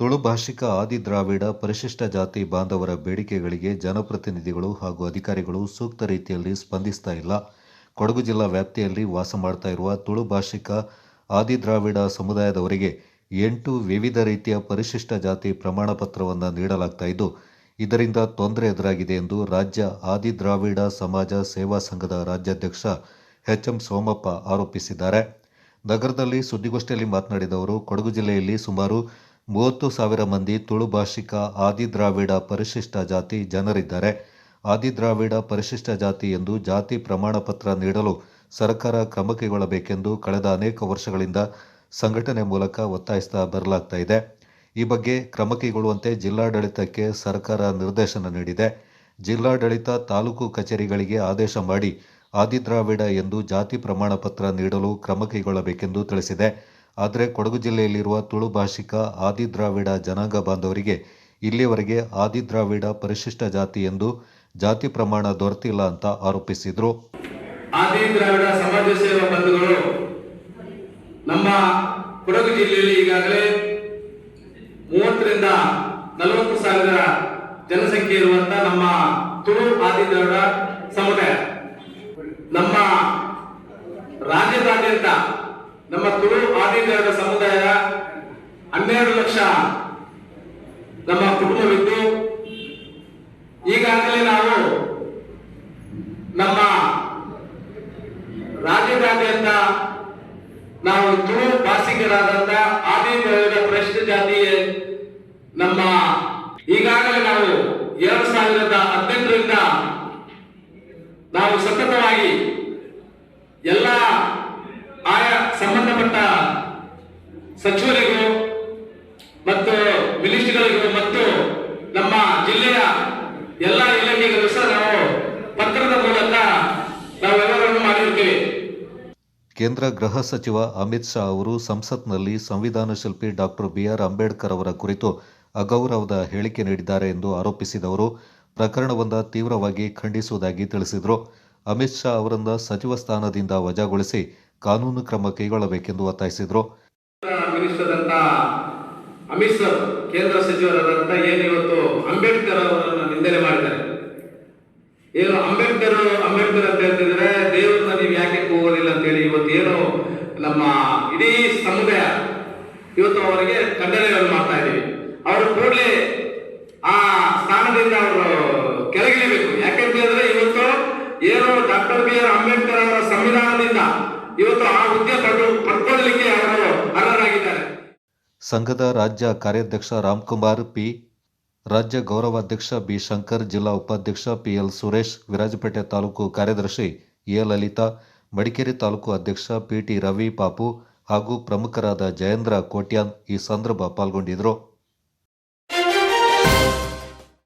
ತುಳು ಭಾಷಿಕ ಆದಿದ್ರಾವಿಡ ಪರಿಶಿಷ್ಟ ಜಾತಿ ಬಾಂಧವರ ಬೇಡಿಕೆಗಳಿಗೆ ಜನಪ್ರತಿನಿಧಿಗಳು ಹಾಗೂ ಅಧಿಕಾರಿಗಳು ಸೂಕ್ತ ರೀತಿಯಲ್ಲಿ ಸ್ಪಂದಿಸ್ತಾ ಇಲ್ಲ. ಕೊಡಗು ಜಿಲ್ಲಾ ವ್ಯಾಪ್ತಿಯಲ್ಲಿ ವಾಸ ಮಾಡ್ತಾ ಇರುವ ತುಳು ಭಾಷಿಕ ಆದಿದ್ರಾವಿಡ ಸಮುದಾಯದವರಿಗೆ ಎಂಟು ವಿವಿಧ ರೀತಿಯ ಪರಿಶಿಷ್ಟ ಜಾತಿ ಪ್ರಮಾಣ ಪತ್ರವನ್ನು ನೀಡಲಾಗ್ತಾ ಇದ್ದು, ಇದರಿಂದ ತೊಂದರೆ ಎದುರಾಗಿದೆ ಎಂದು ರಾಜ್ಯ ಆದಿದ್ರಾವಿಡ ಸಮಾಜ ಸೇವಾ ಸಂಘದ ರಾಜ್ಯಾಧ್ಯಕ್ಷ ಎಚ್ ಎಂ ಸೋಮಪ್ಪ ಆರೋಪಿಸಿದ್ದಾರೆ. ನಗರದಲ್ಲಿ ಸುದ್ದಿಗೋಷ್ಠಿಯಲ್ಲಿ ಮಾತನಾಡಿದ ಅವರು, ಕೊಡಗು ಜಿಲ್ಲೆಯಲ್ಲಿ ಸುಮಾರು ಮೂವತ್ತು ಸಾವಿರ ಮಂದಿ ತುಳು ಭಾಷಿಕ ಆದಿದ್ರಾವಿಡ ಪರಿಶಿಷ್ಟ ಜಾತಿ ಜನರಿದ್ದಾರೆ. ಆದಿದ್ರಾವಿಡ ಪರಿಶಿಷ್ಟ ಜಾತಿ ಎಂದು ಜಾತಿ ಪ್ರಮಾಣ ಪತ್ರ ನೀಡಲು ಸರ್ಕಾರ ಕ್ರಮ ಕೈಗೊಳ್ಳಬೇಕೆಂದು ಕಳೆದ ಅನೇಕ ವರ್ಷಗಳಿಂದ ಸಂಘಟನೆ ಮೂಲಕ ಒತ್ತಾಯಿಸ್ತಾ ಬರಲಾಗ್ತಾ ಇದೆ. ಈ ಬಗ್ಗೆ ಕ್ರಮ ಕೈಗೊಳ್ಳುವಂತೆ ಜಿಲ್ಲಾಡಳಿತಕ್ಕೆ ಸರ್ಕಾರ ನಿರ್ದೇಶನ ನೀಡಿದೆ. ಜಿಲ್ಲಾಡಳಿತ ತಾಲೂಕು ಕಚೇರಿಗಳಿಗೆ ಆದೇಶ ಮಾಡಿ ಆದಿದ್ರಾವಿಡ ಎಂದು ಜಾತಿ ಪ್ರಮಾಣ ಪತ್ರ ನೀಡಲು ಕ್ರಮ ಕೈಗೊಳ್ಳಬೇಕೆಂದು ತಿಳಿಸಿದೆ. ಆದರೆ ಕೊಡಗು ಜಿಲ್ಲೆಯಲ್ಲಿರುವ ತುಳು ಭಾಷಿಕ ಆದಿದ್ರಾವಿಡ ಜನಾಂಗ ಬಾಂಧವರಿಗೆ ಇಲ್ಲಿಯವರೆಗೆ ಆದಿದ್ರಾವಿಡ ಪರಿಶಿಷ್ಟ ಜಾತಿ ಎಂದು ಜಾತಿ ಪ್ರಮಾಣ ದೊರೆತಿಲ್ಲ ಅಂತ ಆರೋಪಿಸಿದ್ರು. ಆದಿ ದ್ರಾವಿಡ ಸಮಾಜ ಸೇವಾ ಬಂಧುಗಳು ನಮ್ಮ ಕೊಡಗು ಜಿಲ್ಲೆಯಲ್ಲಿ ಈಗಾಗಲೇ ಮೂವತ್ತರಿಂದ ನಲವತ್ತು ಸಾವಿರ ಜನಸಂಖ್ಯೆ ಇರುವಂತಹ ನಮ್ಮ ತುಳು ಆದಿ ದ್ರಾವಿಡ ಸಮುದಾಯ. ನಮ್ಮ ರಾಜ್ಯದಾದ್ಯಂತ ನಮ್ಮ ತುಳು ಆದಿ ದ್ರಾವಿಡ ಸಮುದಾಯ ಹನ್ನೆರಡು ಲಕ್ಷ ನಮ್ಮ ಕುಟುಂಬವಿದ್ದು, ಈಗಾಗಲೇ ನಾವು ನಮ್ಮ ರಾಜ್ಯದಾದ್ಯಂತ ನಾವು ತುಳು ಭಾಷಿಕರಾದಂತ ಆದಿ ದ್ರಾವಿಡ ಜಾತಿಯ ಜಾತಿ ನಮ್ಮ ಈಗಾಗಲೇ ನಾವು ಎರಡು ಸಾವಿರದ ಹದಿನೆಂಟರಿಂದ ನಾವು ಸತತವಾಗಿ ಎಲ್ಲ ಆಯಾ ಸಚಿವರಿಗೂ ಮತ್ತು ಮಿನಿಸ್ಟ್ರಿಗಳಿಗೂ ಮತ್ತು ನಮ್ಮ ಜಿಲ್ಲೆಯ ಎಲ್ಲ ಇಲಾಖೆಗಳಿಗೂ ಸಹ ನಾವು ಪತ್ರದ ಮೂಲಕ ನಾವು ಮಾಡಿರ್ತೀವಿ. ಕೇಂದ್ರ ಗೃಹ ಸಚಿವ ಅಮಿತ್ ಶಾ ಅವರು ಸಂಸತ್ನಲ್ಲಿ ಸಂವಿಧಾನ ಶಿಲ್ಪಿ ಡಾಕ್ಟರ್ ಬಿಆರ್ ಅಂಬೇಡ್ಕರ್ ಅವರ ಕುರಿತು ಅಗೌರವದ ಹೇಳಿಕೆ ನೀಡಿದ್ದಾರೆ ಎಂದು ಆರೋಪಿಸಿದವರು ಪ್ರಕರಣವನ್ನು ತೀವ್ರವಾಗಿ ಖಂಡಿಸುವುದಾಗಿ ತಿಳಿಸಿದರು. ಅಮಿತ್ ಶಾ ಅವರನ್ನು ಸಚಿವ ಸ್ಥಾನದಿಂದ ವಜಾಗೊಳಿಸಿ ಕಾನೂನು ಕ್ರಮ ಕೈಗೊಳ್ಳಬೇಕೆಂದು ಒತ್ತಾಯಿಸಿದರು. ಮಿನಿಸ್ಟರ್ ಅಮಿತ್ ಸರ್, ಕೇಂದ್ರ ಸಚಿವರಾದಂತ ಏನು ಇವತ್ತು ಅಂಬೇಡ್ಕರ್ ಅವರನ್ನು ನಿಂದನೆ ಮಾಡಿದ್ದಾರೆ. ಏನು ಅಂಬೇಡ್ಕರ್ ಅಂಬೇಡ್ಕರ್ ಅಂತ ಹೇಳ್ತಿದ್ರೆ, ದೇವರನ್ನ ನೀವು ಯಾಕೆ ಹೋಗೋದಿಲ್ಲ ಅಂತ ಹೇಳಿ ಇವತ್ತು ಏನು ನಮ್ಮ ಇಡೀ ಸಮುದಾಯ ಇವತ್ತು ಅವರಿಗೆ ಖಂಡನೆಗಳನ್ನು ಮಾಡ್ತಾ ಇದ್ದೀವಿ. ಅವರು ಕೂಡಲೇ ಆ ಸ್ಥಾನದಿಂದ ಅವರು ಕೆಳಗಿಳಿಬೇಕು. ಯಾಕೆಂತ ಹೇಳಿದ್ರೆ ಇವತ್ತು ಏನು ಡಾಕ್ಟರ್ ಬಿ ಆರ್ ಅಂಬೇಡ್ಕರ್ ಅವರ ಸಂವಿಧಾನದಿಂದ ಇವತ್ತು ಆ ಹುದ್ದೆ ಪಡ್ಕೊಳ್ಳಲಿಕ್ಕೆ ಅವರು ಅರ್ಹರಾಗಿದ್ದಾರೆ. ಸಂಘದ ರಾಜ್ಯ ಕಾರ್ಯಾಧ್ಯಕ್ಷ ರಾಮ್ಕುಮಾರ್, ಪಿ ರಾಜ್ಯ ಗೌರವಾಧ್ಯಕ್ಷ ಬಿ ಶಂಕರ್, ಜಿಲ್ಲಾ ಉಪಾಧ್ಯಕ್ಷ ಪಿಎಲ್ ಸುರೇಶ್, ವಿರಾಜಪೇಟೆ ತಾಲೂಕು ಕಾರ್ಯದರ್ಶಿ ಎ ಲಲಿತಾ, ಮಡಿಕೇರಿ ತಾಲೂಕು ಅಧ್ಯಕ್ಷ ಪಿಟಿ ರವಿ ಪಾಪು ಹಾಗೂ ಪ್ರಮುಖರಾದ ಜಯೇಂದ್ರ ಕೋಟ್ಯಾನ್ ಈ ಸಂದರ್ಭ ಪಾಲ್ಗೊಂಡಿದ್ದರು.